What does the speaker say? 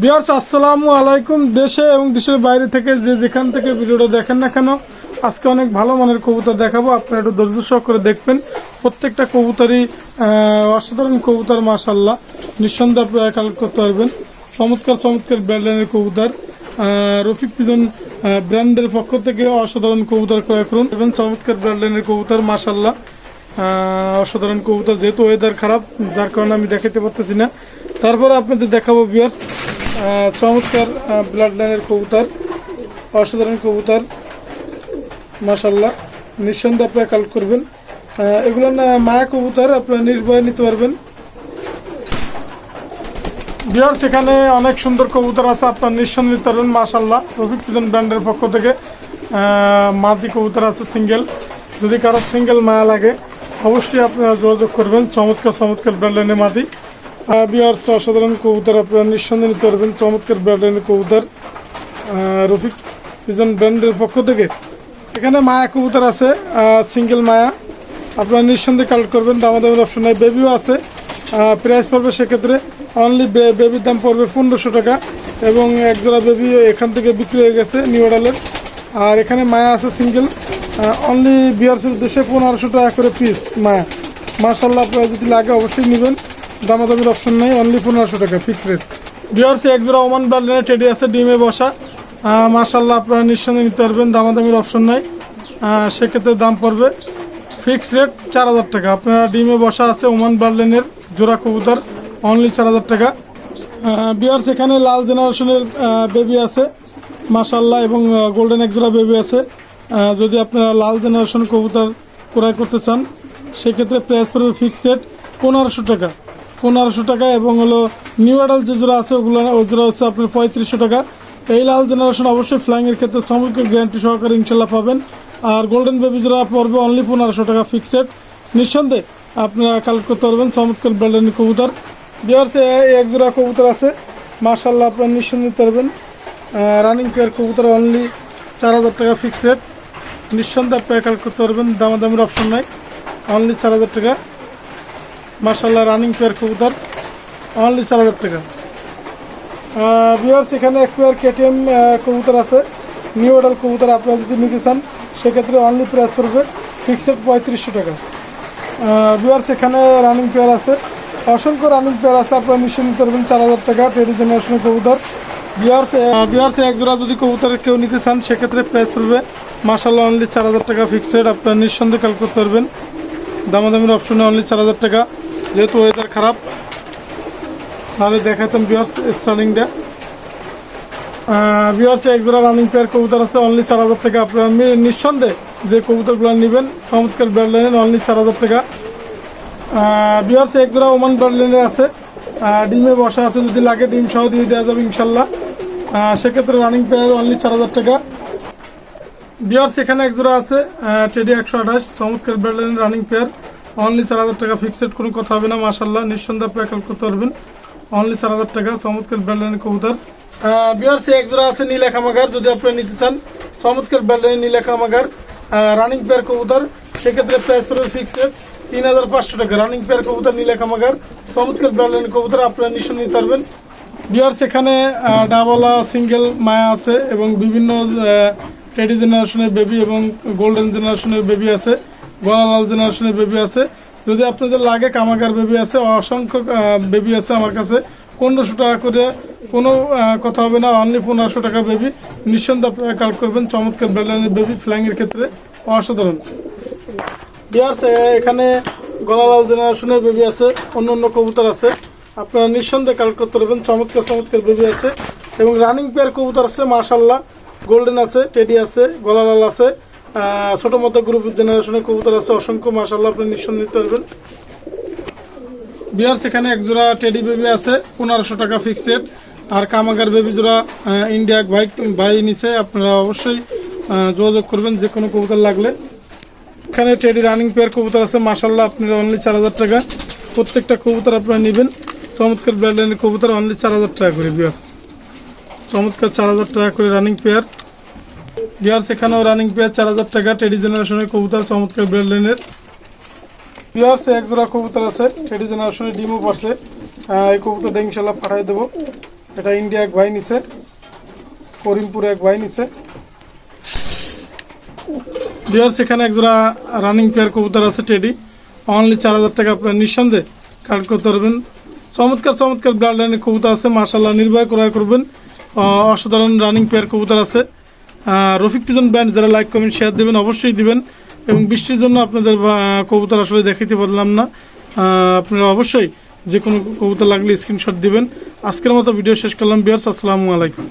বিয়ার্স আসসালামু আলাইকুম। দেশে এবং দেশের বাইরে থেকে যে যেখান থেকে ভিডিওটা দেখেন না কেন আজকে অনেক ভালো মানের কবুতর দেখাবো। আপনারা একটু ধৈর্য সহকারে দেখবেন। প্রত্যেকটা কবুতরই অসাধারণ কবুতর মাশাল্লাহ নিঃসন্দেহে আপনারা কালেক্ট করতে পারবেন। চমৎকার চমৎকার ব্র্যান্ডের কবুতর। রফিক পিজন ব্র্যান্ডের পক্ষ থেকে অসাধারণ কবুতর ক্রয় করুন। এবং চমৎকার ব্র্যান্ডের কবুতর মাশাল্লাহ আহ, অসাধারণ কবুতর। যেহেতু ওয়েদার খারাপ যার কারণে আমি দেখাতে পারতেছি না। তারপরে আপনাদের দেখাবো বিয়ার্স চমৎকার ব্লাড লাইনের কবুতর, অসাধারণ কবুতর মাশাল্লাহ নিঃসন্দেহে আপনারা কালেক্ট করবেন। এগুলো মায়া কবুতর, আপনারা নির্ভয়ে নিতে পারবেন। বিয়ার্স সেখানে অনেক সুন্দর কবুতর আছে, আপনার নিঃসন্দেহে নিতে পারবেন মাশাল্লাহ রফিক পিজন ব্র্যান্ডের পক্ষ থেকে মাদি কবুতর আছে সিঙ্গেল যদি কারও সিঙ্গেল মায়া লাগে, অবশ্যই আপনারা যোগাযোগ করবেন। চমৎকার চমৎকার ব্র্যান্ড ব্র্যান্ডের মাদি। বিয়ার্স অসাধারণ কবুতর আপনারা নিঃসন্দেহে নিতে পারবেন। চমৎকার ব্র্যান্ডের কবুতর রফিক পিজন ব্র্যান্ডের পক্ষ থেকে। এখানে মায়া কবুতর আছে সিঙ্গেল মায়া। আপনারা নিঃসন্দেহে কালেক্ট করবেন, দামাদামের অপশন নাই। বেবিও আছে প্রাইস পড়বে সেক্ষেত্রে অনলি বেবির দাম পড়বে পনেরোশো টাকা এবং একজোড়া বেবি এখান থেকে বিক্রি হয়ে গেছে নিউ অর্ডারের আর এখানে মায়া আছে সিঙ্গেল অনলি বিয়ার্সের উদ্দেশ্যে পনেরোশো টাকা করে পিস মায়া। মার্শাল্লাহ আপনারা যদি লাগে অবশ্যই নেবেন। দামাদামির অপশন নেই অনলি পনেরোশো টাকা ফিক্স রেট বিয়ার্সে একজোড়া ওমান ব্র্যান্ডের টেডি আছে, ডিমে বসা। মার্শাল্লাহ আপনারা নিঃসন্দেহে নিতে পারবেন, দামাদামির অপশন নাই। সেক্ষেত্রে দাম পড়বে ফিক্স রেট চার হাজার টাকা। আপনারা ডিমে বসা আছে, ওমান বার্লেনের জোড়া কবুতর অনলি চার হাজার টাকা। বিয়ার্স এখানে লাল জেনারেশনের বেবি আছে মাশাল্লাহ এবং গোল্ডেন এক জোড়া বেবি আছে। যদি আপনারা লাল জেনারেশন কবুতর ক্রয় করতে চান, সেক্ষেত্রে প্রাইস পড়বে ফিক্স রেট পনেরোশো টাকা। পনেরোশো টাকা এবং হলো নিউ অ্যাডাল যে আছে ওগুলো জোড়া হচ্ছে আপনার পঁয়ত্রিশশো টাকা। এই লাল জেনারেশন অবশ্যই ফ্লাইংয়ের ক্ষেত্রে সমগ্র গ্যারান্টি সহকারে ইনশাল্লাহ পাবেন। আর গোল্ডেন বেবি জোড়া পড়বে অনলি পনেরোশো টাকা ফিক্সড নিঃসন্দেহে আপনারা কালেক্ট করতে পারবেন চমৎকার ব্র্যান্ডের কবুতর। বিহার্সে এক জোড়া কবুতর আছে। মার্শাল্লাহ আপনারা নিঃসন্দেহে পারবেন। রানিং পেয়ার কবুতর অনলি চার হাজার টাকা ফিক্সড রেট নিঃসন্দেহে আপনারা কালেক্ট করতে পারবেন। দামাদামির অপশন নাই। অনলি চার হাজার টাকা। মার্শাল্লাহ রানিং পেয়ার কবুতর অনলি চার হাজার টাকা। বিহার্স এখানে এক পেয়ার কেটিএম কবুতর আছে। নিউ অর্ডার কবুতর আপনারা যদি নিতে চান, সেক্ষেত্রে অনলি প্রাইস পড়বে ফিক্সড পঁয়ত্রিশশো টাকা। বিহার্স এখানে রানিং পেয়ার আছে। অসংখ্য রানিং পেয়ার আছে, আপনারা নিশ্চয় নিতে পারবেন, চার হাজার টাকা টেডি জেনারেশনের কবুতর। বিহার্স বিহার্সে এক জোড়া যদি কবুতর কেউ নিতে চান, সেক্ষেত্রে প্রাইস পড়বে মাসাল্লাহ অনলি চার হাজার টাকা ফিক্সড আপনারা নিঃসন্দেহে কাল করতে পারবেন। দামাদামির অপশনে অনলি চার হাজার টাকা। যেহেতু ওয়েদার খারাপ, তাহলে দেখাতাম বিয়ার্স স্টার্লিংটা বিয়ার্সে এক জোড়া রানিং পেয়ার কবুতর আছে অনলি চার হাজার টাকা। আপনার মি- নিঃসন্দেহে যে কবুতরগুলো নেবেন, চমৎকার ব্র্যান্ডলাইনের অনলি চার হাজার টাকা। বিয়ার্সে এক জোড়া ওমান ব্র্যান্ডলাইনের আছে। ডিমে বসা আছে, যদি লাগে ডিম সহ দিয়ে দেওয়া যাবে ইনশাল্লাহ। সেক্ষেত্রে রানিং পেয়ার অনলি চার হাজার টাকা। বিয়ার্স এখানে এক জোড়া আছে টেডি একশো আঠাশ, চমৎকার ব্র্যান্ডলাইনের রানিং পেয়ার অনলি চার হাজার টাকা ফিক্সড কোনো কথা হবে না মাসাল্লাহ নিঃসন্দেহে আপনারা করতে পারবেন অনলি চার হাজার টাকা, চমৎকার ব্র্যান্ডলাইনের কবুতর। বিয়ার্স এক জোড়া আছে নীলেখা মাগার যদি আপনারা নিতে চান, চমৎকার ব্র্যান্ডলাইনের নীলেখা মাগার রানিং পেয়ার কবুতর। সেক্ষেত্রে প্রাইস পড়বে ফিক্সড তিন হাজার পাঁচশো টাকা রানিং পেয়ার কবুতর নীলেখা মাগার চমৎকার ব্র্যান্ডলাইনের কবুতর, আপনারা নিঃসন্দেহে নিতে পারবেন। বিয়ার্স এখানে ডাবলা সিঙ্গেল মায়া আছে এবং বিভিন্ন টেডি জেনারেশনের বেবি এবং গোল্ডেন জেনারেশনের বেবি আছে। গলালাল জেনারেশনের বেবি আছে। যদি আপনাদের লাগে কামাগার বেবি আছে, অসংখ্য বেবি আছে আমার কাছে। পনেরোশো টাকা করে কোনো কথা হবে না, অনলি পনেরোশো টাকা বেবি। নিঃসন্দেহে আপনারা কালেক্ট করবেন চমৎকার ব্র্যান্ডের বেবি ফ্ল্যাংয়ের ক্ষেত্রে। অসাধারণ। বিয়ার্স এখানে গলালাল জেনারেশনের বেবি আছে, অন্য অন্য কবুতর আছে। আপনারা নিঃসন্দেহে কালেক্ট করতে পারবেন, চমৎকার চমৎকার বেবি আছে। এবং রানিং পেয়ার কবুতর আছে মাশাল্লাহ গোল্ডেন আছে টেডি আছে গলালাল আছে। ছোট মতো গ্রুপ জেনারেশনের কবুতর আছে, অসংখ্য মাশাল্লাহ আপনি নিঃসন্দেহে নিতে পারবেন। বিয়ার্স এখানে এক জোড়া টেডি বেবি আছে, পনেরোশো টাকা ফিক্স রেট আর কামাগার বেবি জোড়া ইন্ডিয়া ভাই ভাই নিচে আপনারা অবশ্যই যোগাযোগ করবেন যে কোনো কবুতর লাগলে। এখানে টেডি রানিং পেয়ার কবুতর আছে মাসাল্লাহ আপনারা অনলি চার হাজার টাকা। প্রত্যেকটা কবুতর আপনারা নেবেন। চমৎকার ব্র্যান্ডের কবুতর অনলি চার হাজার টাকা করে বিয়ার্স চমৎকার চার হাজার টাকা করে রানিং পেয়ার বিয়ার্স এখানেও রানিং পেয়ার চার হাজার টাকা টেডি জেনারেশনের কবুতর চমৎকার ব্রেড ব্র্যান্ডের বিয়ার্স এক জোড়া কবুতর আছে টেডি জেনারেশনের ডিমও আহ, এই কবুতরটা ইনশাল্লাহ পাঠিয়ে দেবো। এটা ইন্ডিয়া এক ভাই নিছে করিমপুরে এক ভাই নিছে। বিহার সেখানে এক জোড়া রানিং পেয়ার কবুতর আছে টেডি অনলি চার হাজার টাকা আপনার নিঃসন্দেহে কার্ড করতে পারবেন। চমৎকার চমৎকার ব্লাড লাইনের কবুতর আছে মার্শাল্লাহ নির্ভয় ক্রয় করবেন। অসাধারণ রানিং পেয়ার কবুতর আছে। রফিক পিজন ব্যান্ড যারা লাইক কমেন্ট শেয়ার দেবেন, অবশ্যই দিবেন। এবং বৃষ্টির জন্য আপনাদের কবুতর আসলে দেখাইতে পারলাম না। আপনারা অবশ্যই যে কোনো কবুতর লাগলে স্ক্রিনশট দিবেন। আজকের মতো ভিডিও শেষ করলাম বিয়ার্স আসসালামু আলাইকুম।